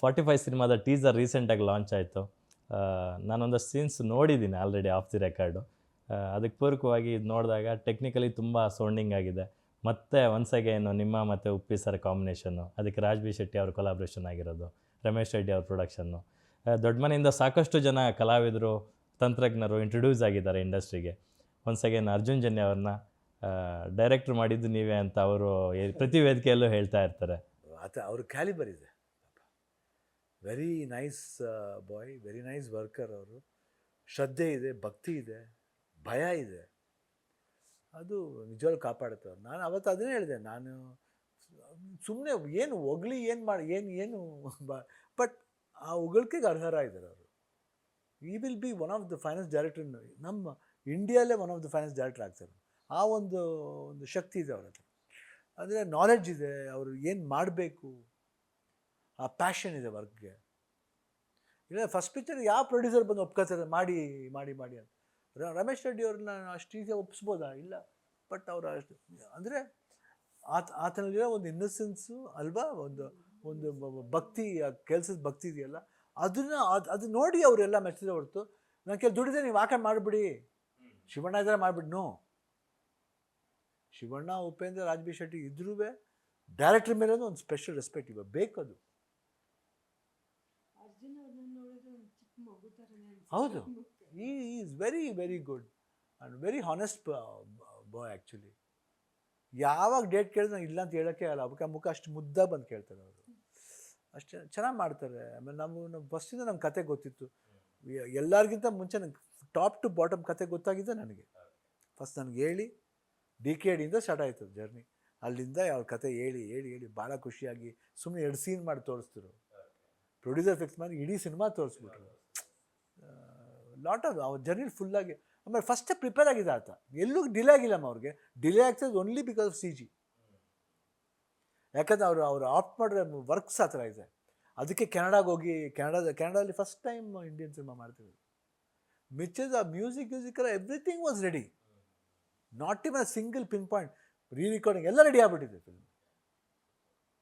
Forty five ಸಿನಿಮಾದ teaser ರೀಸೆಂಟಾಗಿ launch ಆಯಿತು. ನಾನೊಂದು ಸೀನ್ಸ್ ನೋಡಿದ್ದೀನಿ ಆಲ್ರೆಡಿ ಆಫ್ ದಿ ರೆಕಾರ್ಡು. ಅದಕ್ಕೆ ಪೂರಕವಾಗಿ ಇದು ನೋಡಿದಾಗ ಟೆಕ್ನಿಕಲಿ ತುಂಬ ಸೌಂಡಿಂಗ್ ಆಗಿದೆ. ಮತ್ತೆ ಒನ್ಸ್ ಅಗೇನು ನಿಮ್ಮ ಮತ್ತು ಉಪ್ಪಿ ಸರ್ ಕಾಂಬಿನೇಷನ್ನು, ಅದಕ್ಕೆ ರಾಜ್ ಬಿ ಶೆಟ್ಟಿ ಅವ್ರ ಕೊಲಾಬ್ರೇಷನ್ ಆಗಿರೋದು, ರಮೇಶ್ ರೆಡ್ಡಿ ಅವ್ರ ಪ್ರೊಡಕ್ಷನ್ನು ದೊಡ್ಡ ಮನೆಯಿಂದ ಸಾಕಷ್ಟು ಜನ ಕಲಾವಿದರು, ತಂತ್ರಜ್ಞರು ಇಂಟ್ರೊಡ್ಯೂಸ್ ಆಗಿದ್ದಾರೆ ಇಂಡಸ್ಟ್ರಿಗೆ. ಒನ್ಸ್ ಅಗೇನ್ ಅರ್ಜುನ್ ಜನ್ಯ ಅವ್ರನ್ನ ಡೈರೆಕ್ಟ್ರ್ ಮಾಡಿದ್ದು ನೀವೇ ಅಂತ ಅವರು ಪ್ರತಿ ವೇದಿಕೆಯಲ್ಲೂ ಹೇಳ್ತಾ ಇರ್ತಾರೆ. ಆತ ಅವ್ರ ಕ್ಯಾಲಿಬರ್ ಇದೆ. Very nice boy very nice worker ಅವರು. ಶ್ರದ್ಧೆ ಇದೆ, ಭಕ್ತಿ ಇದೆ, ಭಯ ಇದೆ. ಅದು ನಿಜವಾಗ್ಲೂ ಕಾಪಾಡುತ್ತೆ ಅವ್ರು. ನಾನು ಅವತ್ತು ಅದನ್ನೇ ಹೇಳಿದೆ, ನಾನು ಸುಮ್ಮನೆ ಏನು ಹೊಗಳಿ ಏನು ಮಾಡಿ, ಏನು ಏನು ಬಟ್ ಆ ಹೊಗಳಿಕೆಗೆ ಅರ್ಹರ ಇದ್ದಾರೆ ಅವರು. He will be one of the finance director ನಮ್ಮ ಇಂಡಿಯಾಲೇ one of the finance director ಆಗ್ತಾರೆ. ಆ ಒಂದು ಒಂದು ಶಕ್ತಿ ಇದೆ ಅವ್ರ ಹತ್ರ ಅಂದರೆ ನಾಲೆಡ್ಜ್ ಇದೆ, ಅವರು ಏನು ಮಾಡಬೇಕು? ಆ ಪ್ಯಾಷನ್ ಇದೆ ವರ್ಕ್ಗೆ ಇಲ್ಲ ಫಸ್ಟ್ ಪಿಕ್ಚರ್ ಯಾವ ಪ್ರೊಡ್ಯೂಸರ್ ಬಂದು ಒಪ್ಕೋತಾರೆ, ಮಾಡಿ ಮಾಡಿ ಮಾಡಿ ಅಂತ. ರಮೇಶ್ ರೆಡ್ಡಿ ಅವ್ರನ್ನ ಅಷ್ಟು ಈಸಿಯಾಗಿ ಒಪ್ಪಿಸ್ಬೋದಾ ಇಲ್ಲ. ಬಟ್ ಅವರು ಅಷ್ಟು, ಅಂದರೆ ಆತ, ಆತನಲ್ಲಿರೋ ಒಂದು ಇನ್ನಸೆನ್ಸು ಅಲ್ವಾ? ಒಂದು ಒಂದು ಭಕ್ತಿ ಕೆಲಸದ ಭಕ್ತಿ ಇದೆಯಲ್ಲ? ಅದನ್ನ, ಅದು ಅದು ನೋಡಿ ಅವರೆಲ್ಲ ಮೆಚ್ಚಿದೆ ಹೊರತು, ನಾನು ಕೆಲ ದುಡಿದ್ರೆ ನೀವು ಆಕೆ ಮಾಡಿಬಿಡಿ. ಶಿವಣ್ಣ ಇದ್ರೆ ಮಾಡಿಬಿಡಿ ನೋ ಶಿವಣ್ಣ, ಉಪೇಂದ್ರ ರಾಜ್ ಬಿ ಶೆಟ್ಟಿ ಇದ್ರೂ ಡೈರೆಕ್ಟ್ರ್ ಮೇಲೆ ಒಂದು ಸ್ಪೆಷಲ್ ರೆಸ್ಪೆಕ್ಟ್ ಇವಾಗ ಬೇಕದು. ಹೌದು. He is very very good and very honest boy actually ಯಾವಾಗ ಡೇಟ್ ಕೇಳಿದ್ರೆ ನಾನು ಇಲ್ಲ ಅಂತ ಹೇಳೋಕ್ಕೆ ಆಗಲ್ಲ ಅವಕ್ಕೆ ಮುಖ ಅಷ್ಟು ಮುದ್ದ ಬಂದು ಕೇಳ್ತಾರೆ ಅವರು. ಅಷ್ಟು ಚೆನ್ನಾಗಿ ಮಾಡ್ತಾರೆ. ಆಮೇಲೆ ನಮ್ಮ ನಮ್ಮ ಫಸ್ಟಿಂದ ನಮ್ಮ ಕತೆ ಗೊತ್ತಿತ್ತು. ಎಲ್ಲರಿಗಿಂತ ಮುಂಚೆ ನಂಗೆ ಟಾಪ್ ಟು ಬಾಟಮ್ ಕತೆ ಗೊತ್ತಾಗಿದೆ ನನಗೆ. ಫಸ್ಟ್ ನನಗೆ ಹೇಳಿ ಡಿ ಕೆ ಡಿಯಿಂದ ಸ್ಟಾರ್ಟ್ ಆಯಿತು ಜರ್ನಿ ಅಲ್ಲಿಂದ ಅವ್ರ ಕತೆ ಹೇಳಿ ಹೇಳಿ ಹೇಳಿ ಭಾಳ ಖುಷಿಯಾಗಿ ಸುಮ್ಮನೆ ಎರಡು ಸೀನ್ ಮಾಡಿ ತೋರಿಸ್ತಿರು ಪ್ರೊಡ್ಯೂಸರ್ ಫಿಕ್ಸ್ ಮಾಡಿ ಇಡೀ ಸಿನಿಮಾ ತೋರಿಸ್ಬಿಟ್ರು. ಲಾಟ್ ಆಫ್ ಅವ್ರ ಜರ್ನಿ ಫುಲ್ಲಾಗಿ ಆಮೇಲೆ ಫಸ್ಟೇ ಪ್ರಿಪೇರ್ ಆಗಿದೆ ಆತ. ಎಲ್ಲೂ ಡಿಲೇ ಆಗಿಲ್ಲಮ್ಮ ಅವ್ರಿಗೆ. ಡಿಲೇ ಆಗ್ತದೆ only because of C G ಯಾಕಂದರೆ ಅವರು, ಅವ್ರು ಆಪ್ಟ್ ಮಾಡಿರೋ ವರ್ಕ್ಸ್ ಆ ಥರ ಇದೆ. ಅದಕ್ಕೆ ಕೆನಡಾಗೆ ಹೋಗಿ, ಕೆನಡಾದ, ಕೆನಡಾದಲ್ಲಿ ಫಸ್ಟ್ ಟೈಮ್ ಇಂಡಿಯನ್ ಸಿನಿಮಾ ಮಾಡ್ತೀವಿ ಮಿಚ್ಚದ music music everything was ready not even a single pin point re recording ಎಲ್ಲ ರೆಡಿ ಆಗಿಬಿಟ್ಟಿದೆ film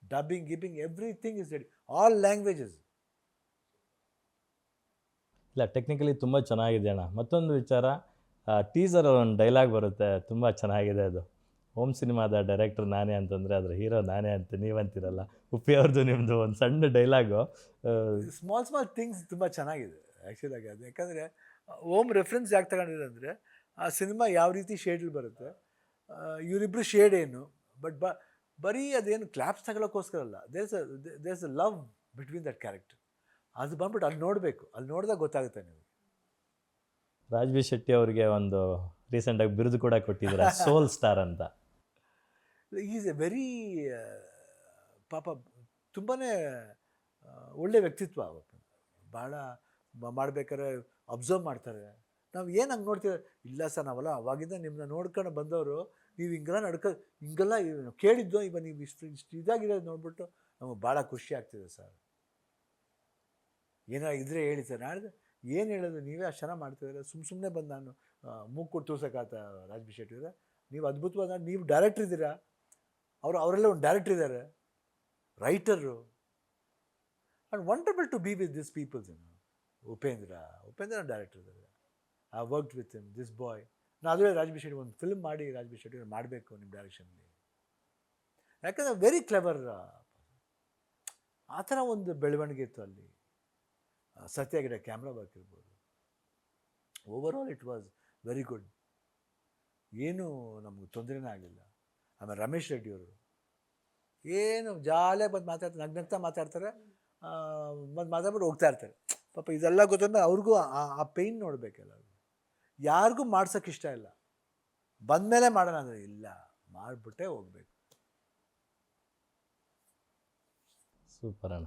dubbing ಗಿಬ್ಬಿಂಗ್ everything is ready all languages ಇಲ್ಲ ಟೆಕ್ನಿಕಲಿ ತುಂಬ ಚೆನ್ನಾಗಿದೆ ಅಣ್ಣ. ಮತ್ತೊಂದು ವಿಚಾರ ಟೀಸರ್ ಒಂದು ಡೈಲಾಗ್ ಬರುತ್ತೆ. ತುಂಬ ಚೆನ್ನಾಗಿದೆ ಅದು. ಹೋಮ್ ಸಿನಿಮಾದ ಡೈರೆಕ್ಟರ್ ನಾನೇ ಅಂತಂದರೆ ಅದರ ಹೀರೋ ನಾನೇ ಅಂತ ನೀವಂತಿರಲ್ಲ. ಉಪ್ಪಿ ಅವ್ರದ್ದು ನಿಮ್ಮದು ಒಂದು ಸಣ್ಣ ಡೈಲಾಗು ಸ್ಮಾಲ್ ಸ್ಮಾಲ್ ಥಿಂಗ್ಸ್ ತುಂಬ ಚೆನ್ನಾಗಿದೆ ಆ್ಯಕ್ಚುಲಾಗಿ ಅದು. ಯಾಕಂದರೆ ಓಮ್ ರೆಫ್ರೆನ್ಸ್ ಯಾಕೆ ತಗೊಂಡಿದೆ ಆ ಸಿನಿಮಾ ಯಾವ ರೀತಿ ಶೇಡಲ್ಲಿ ಬರುತ್ತೆ ಇವರಿಬ್ಬರು ಶೇಡ್ ಏನು ಬಟ್ ಬ, ಬರೀ ಅದೇನು ಕ್ಲಾಪ್ಸ್ ತಗೊಳ್ಳೋಕ್ಕೋಸ್ಕರ ಅಲ್ಲ. There's there's a love between that character ಅದು ಬಂದ್ಬಿಟ್ಟು ಅಲ್ಲಿ ನೋಡಬೇಕು. ಅಲ್ಲಿ ನೋಡಿದಾಗ ಗೊತ್ತಾಗುತ್ತೆ ನೀವು ರಾಜ್ವಿ ಶೆಟ್ಟಿ ಅವರಿಗೆ ಒಂದು ರೀಸೆಂಟಾಗಿ ಬಿರುದು ಕೂಡ ಕೊಟ್ಟಿದ್ದಾರೆ ಸೋಲ್ ಸ್ಟಾರ್ ಅಂತ. ಈಸ್ ಎ ವೆರಿ ಪಾಪ ತುಂಬಾ ಒಳ್ಳೆ ವ್ಯಕ್ತಿತ್ವ ಭಾಳ ಮಾಡ್ಬೇಕಾದ್ರೆ ಅಬ್ಸರ್ವ್ ಮಾಡ್ತಾರೆ. ನಾವು ಏನು ಹಂಗೆ ನೋಡ್ತೀವಿ? ಇಲ್ಲ ಸರ್ ನಾವಲ್ಲ ಅವಾಗಿಂದ ನಿಮ್ಮನ್ನ ನೋಡ್ಕೊಂಡು ಬಂದವರು ನೀವು ಹಿಂಗೆಲ್ಲ ನಡ್ಕೊ ಹಿಂಗೆಲ್ಲ ಕೇಳಿದ್ದೋ ಕೇಳಿದ್ದು ಇವಾಗ ನೀವು ಇಷ್ಟು ಇಷ್ಟು ಇದಾಗಿರೋದು ನೋಡ್ಬಿಟ್ಟು ನಮಗೆ ಭಾಳ ಖುಷಿ ಆಗ್ತಿದೆ ಸರ್. ಏನೋ ಇದ್ರೆ ಹೇಳಿ ಸರ್. ನಾಳೆ ಏನು ಹೇಳೋದು? ನೀವೇ ಅಷ್ಟು ಚೆನ್ನಾಗಿ ಮಾಡ್ತಿದ್ರೆ ಸುಮ್ಮ ಸುಮ್ಮನೆ ಬಂದು ನಾನು ಮೂಗು ಕೊಟ್ಟು ತೋರ್ಸೋಕ್ಕಾತ ರಾಜ್ಬಿ ಶೆಟ್ಟಿದ್ರೆ ನೀವು ಅದ್ಭುತವಾದ ನೀವು ಡೈರೆಕ್ಟ್ರ್ ಇದ್ದೀರಾ? ಅವರು ಅವರೆಲ್ಲ ಒಂದು ಡೈರೆಕ್ಟ್ರ್ ಇದ್ದಾರೆ writer. And wonderful to be with this peoples Upendra Upendra director ಇದ್ದಾರೆ I work with him this boy. ನಾನು ಅದೇ ರಾಜ್ಬಿ ಶೆಟ್ಟಿ ಒಂದು ಫಿಲ್ಮ್ ಮಾಡಿ ರಾಜ್ಬಿ ಶೆಟ್ಟಿ ಮಾಡಬೇಕು ನಿಮ್ಮ ಡೈರೆಕ್ಷನಲ್ಲಿ ಯಾಕಂದರೆ ವೆರಿ ಕ್ಲೆವರ್ ಆ ಥರ ಒಂದು ಬೆಳವಣಿಗೆ ಇತ್ತು ಅಲ್ಲಿ. ಆ, ಸತ್ಯಾಗಿರೋ ಕ್ಯಾಮ್ರಾ ವರ್ಕ್ ಇರ್ಬೋದು over all it was very good ಏನೂ ನಮಗೆ ತೊಂದರೆನೇ ಆಗಲಿಲ್ಲ. ಆಮೇಲೆ ರಮೇಶ್ ರೆಡ್ಡಿಯವರು ಏನು ಜಾಲೆ ಬಂದು ಮಾತಾಡ್ತಾರೆ ನಗ್ನಗ್ತಾ ಮಾತಾಡ್ತಾರೆ ಬಂದು ಮಾತಾಡ್ಬಿಟ್ಟು ಹೋಗ್ತಾ ಇರ್ತಾರೆ. ಪಾಪ ಇದೆಲ್ಲ ಗೊತ್ತಂದ್ರೆ ಅವ್ರಿಗೂ ಆ- ಪೇಯ್ನ್ ನೋಡಬೇಕಲ್ಲ ಯಾರಿಗೂ ಮಾಡ್ಸೋಕೆ ಇಷ್ಟ ಇಲ್ಲ. ಬಂದಮೇಲೆ ಮಾಡೋಣ ಅಂದರೆ ಇಲ್ಲ, ಮಾಡಿಬಿಟ್ಟೇ ಹೋಗ್ಬೇಕು. ಸೂಪರ್ ಅಣ್ಣ.